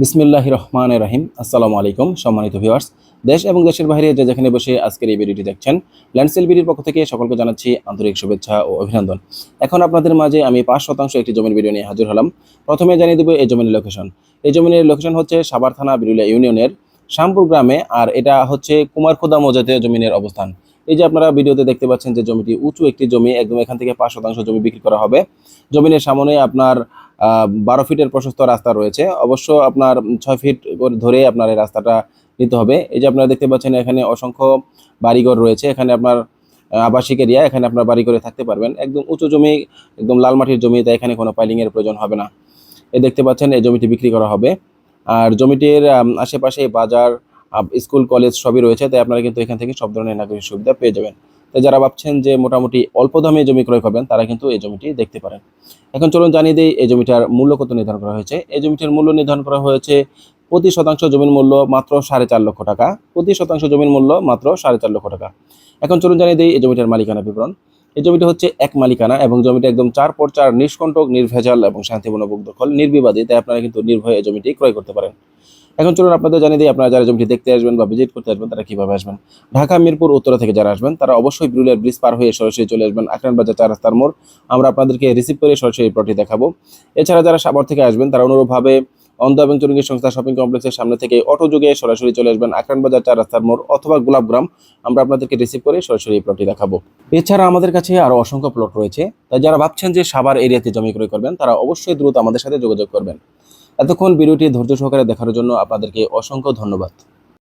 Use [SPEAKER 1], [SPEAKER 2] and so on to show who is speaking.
[SPEAKER 1] বিসমিল্লাহ রহমান রাহিম। আসসালামু আলাইকুম, সম্মানিত ভিউয়ার্স দেশ এবং দেশের বাইরে যে যেখানে বসে আজকের এই ভিডিওটি দেখছেন ল্যান্ডসেল বিডির পক্ষ থেকে সকলকে জানাচ্ছি আন্তরিক শুভেচ্ছা ও অভিনন্দন। এখন আপনাদের মাঝে আমি পাঁচ শতাংশ একটি জমির ভিডিও নিয়ে হাজির হলাম। প্রথমে জানিয়ে দেবো এই জমির লোকেশন এই জমির লোকেশন হচ্ছে সাবার থানা বিরুলিয়া ইউনিয়নের শ্যামপুর গ্রামে, আর এটা হচ্ছে কুমারখোদা মৌজাতে জমিনের অবস্থান। এই যে আপনারা ভিডিওতে দেখতে পাচ্ছেন যে জমিটি উঁচু একটি জমি, একদম এখান থেকে পাঁচ শতাংশ জমি বিক্রি করা হবে। জমিনের সামনে আপনার বারো ফিটের প্রশস্ত রাস্তা রয়েছে। অবশ্য আপনার ছয় ফিট করে ধরে আপনার এই রাস্তাটা নিতে হবে। এই যে আপনারা দেখতে পাচ্ছেন, এখানে অসংখ্য বাড়িঘর রয়েছে। এখানে আপনার আবাসিক এরিয়া, এখানে আপনার বাড়ি করে থাকতে পারবেন। একদম উঁচু জমি, একদম লাল মাটির জমি, তাই এখানে কোনো পাইলিং এর প্রয়োজন হবে না। এই দেখতে পাচ্ছেন, এই জমিটি বিক্রি করা হবে। আর জমিটির আশেপাশে বাজার স্কুল, কলেজ সবই রয়েছে, তাই আপনারা কিন্তু এখান থেকে সব ধরনের নাগরিক সুবিধা পেয়ে যাবেন। তাই যারা ভাবছেন যে মোটামুটি অল্প দামে জমি ক্রয় করবেন, তারা কিন্তু এই জমিটি দেখতে পারেন। এখন চলুন জানিয়ে দিই, এই জমিটার মূল্য কত নির্ধারণ করা হয়েছে? এই জমিটার মূল্য নির্ধারণ করা হয়েছে প্রতি শতাংশ জমির মূল্য মাত্র সাড়ে চার লক্ষ টাকা। প্রতি শতাংশ জমির মূল্য মাত্র সাড়ে চার লক্ষ টাকা। এখন চলুন জানিয়ে দিই, এই জমিটার মালিকানা বিবরণ। এই জমিটা হচ্ছে এক মালিকানা এবং জমিটা একদম চার পর চার নিষ্কণ্টক, নির্ভেজাল এবং শান্তিপূর্ণ দখল নির্বিবাদী, তাই আপনারা কিন্তু নির্ভয়ে জমিটি ক্রয় করতে পারেন। এখন চলুন আপনাদের জানিয়ে দিই, আপনারা যারা জমিটি দেখতে আসবেন বা ভিজিট করতে আসবেন, তারা কীভাবে আসবেন? ঢাকা, মিরপুর, উত্তরা থেকে যারা আসবেন, তারা অবশ্যই ব্রুলিয়ার ব্রিজ পার হয়ে সরাসরি চলে আসবেন আকরান বাজার চার রাস্তার মোড়। আমরা আপনাদেরকে রিসিভ করে সরাসরি প্লটটি দেখাবো। এছাড়া যারা সাভার থেকে আসবেন, তারা অনুরূপভাবে অন্ধ এবং চুরঙ্গি সংস্থা শপিং কমপ্লেক্সের সামনে থেকে অটো যুগে সরাসরি চলে আসবেন আকরান বাজার চার রাস্তার মোড় অথবা গোলাপগ্রাম আমরা আপনাদেরকে রিসিভ করে সরাসরি প্লটটি দেখাবো। এছাড়া আমাদের কাছে আরও অসংখ্য প্লট রয়েছে। তাই যারা ভাবছেন যে সাবার এরিয়াতে জমি ক্রয় করবেন, তারা অবশ্যই দ্রুত আমাদের সাথে যোগাযোগ করবেন। এতক্ষণ ভিডিওটি ধৈর্য সহকারে দেখার জন্য আপনাদেরকে অসংখ্য ধন্যবাদ।